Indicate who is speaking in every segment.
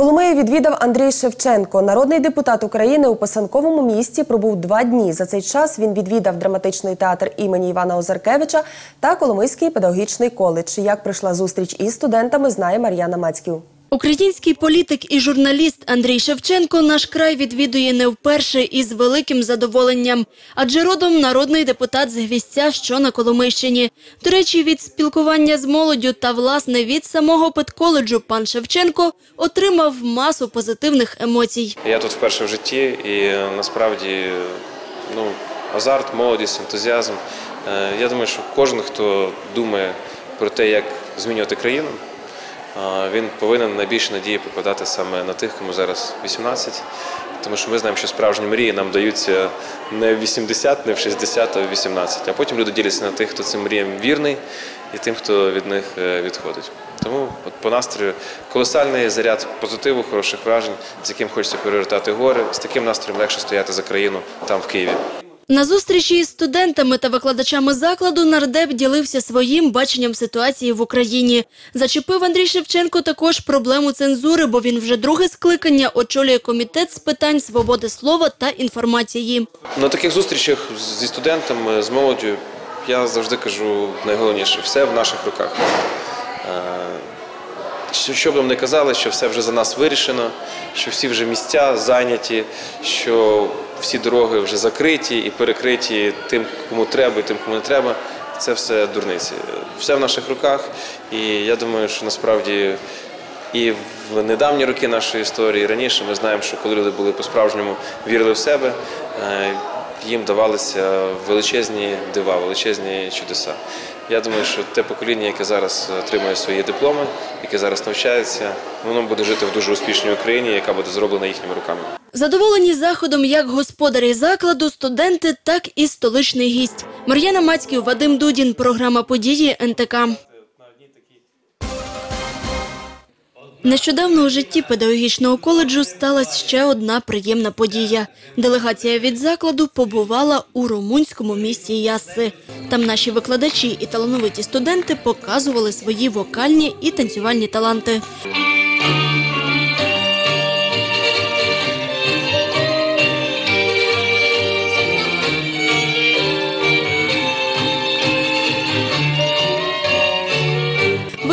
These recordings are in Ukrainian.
Speaker 1: Коломию відвідав Андрій Шевченко. Народний депутат України у писанковому місті пробув два дні. За цей час він відвідав драматичний театр імені Івана Озаркевича та Коломийський педагогічний коледж. Як прийшла зустріч із студентами, знає Мар'яна Мацьків.
Speaker 2: Український політик і журналіст Андрій Шевченко наш край відвідує не вперше і з великим задоволенням. Адже родом народний депутат з Гвістя, що на Коломийщині. До речі, від спілкування з молоддю та, власне, від самого педколеджу пан Шевченко отримав масу позитивних емоцій.
Speaker 3: Я тут вперше в житті і е, насправді ну, азарт, молодість, ентузіазм. Е, Я думаю, що кожен, хто думає про те, як змінювати країну, він повинен найбільше надії покладати саме на тих, кому зараз 18. Тому що ми знаємо, що справжні мрії нам даються не в 80, не в 60, а в 18. А потім люди діляться на тих, хто цим мріям вірний, і тим, хто від них е, відходить. Тому от по настрою колосальний заряд позитиву, хороших вражень, з яким хочеться перевертати гори. З таким настроєм легше стояти за країну там в Києві.
Speaker 2: На зустрічі із студентами та викладачами закладу нардеп ділився своїм баченням ситуації в Україні. Зачепив Андрій Шевченко також проблему цензури, бо він вже друге скликання очолює комітет з питань свободи слова та інформації.
Speaker 3: На таких зустрічах зі студентами, з молоддю, я завжди кажу найголовніше все в наших руках. Е, Що, б нам не казали, що все вже за нас вирішено, що всі вже місця зайняті, що всі дороги вже закриті і перекриті тим, кому треба і тим, кому не треба. Це все дурниці. Все в наших руках. І я думаю, що насправді і в недавні роки нашої історії, і раніше ми знаємо, що коли люди були по-справжньому вірили в себе, е, їм давалися величезні дива, величезні чудеса. Я думаю, що те покоління, яке зараз отримує свої дипломи, яке зараз навчається, воно буде жити в дуже успішній Україні, яка буде зроблена їхніми руками.
Speaker 2: Задоволені заходом як господарі закладу, студенти, так і столичний гість. Мар'яна Мацьків, Вадим Дудін, програма «Події НТК». Нещодавно у житті педагогічного коледжу сталася ще одна приємна подія. Делегація від закладу побувала у румунському місті Яси. Там наші викладачі і талановиті студенти показували свої вокальні і танцювальні таланти.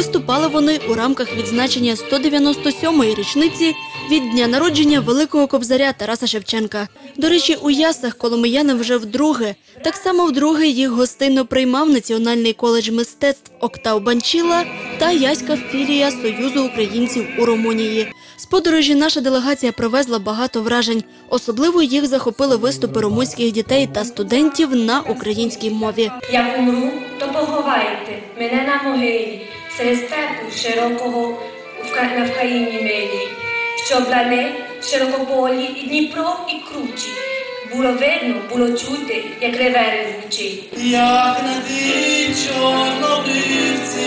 Speaker 2: Виступали вони у рамках відзначення 197-ї річниці від дня народження великого кобзаря Тараса Шевченка. До речі, у Ясах коломияни вже вдруге. Так само вдруге їх гостинно приймав Національний коледж мистецтв Октав Банчіла та Яська філія Союзу українців у Румунії. З подорожі наша делегація привезла багато вражень. Особливо їх захопили виступи румунських дітей та студентів на українській мові.
Speaker 4: Як умру, то поховайте мене на могилі, серед степу широкого на Вкраїні милій, що лане, широкополі і Дніпро, і кручі. Було видно, було чути, як реве ревучий.
Speaker 5: Як на тій чорнобривці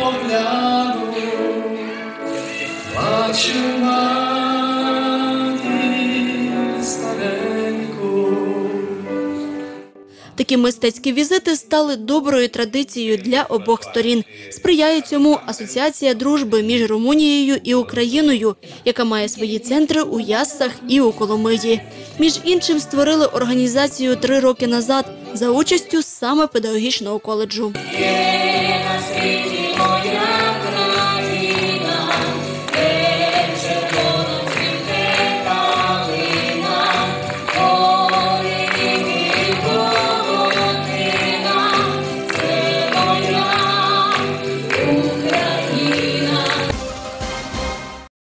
Speaker 5: погляну, плачу
Speaker 2: Такі мистецькі візити стали доброю традицією для обох сторін. Сприяє цьому Асоціація дружби між Румунією і Україною, яка має свої центри у Яссах і у Коломиї. Між іншим, створили організацію три роки назад за участю саме педагогічного коледжу.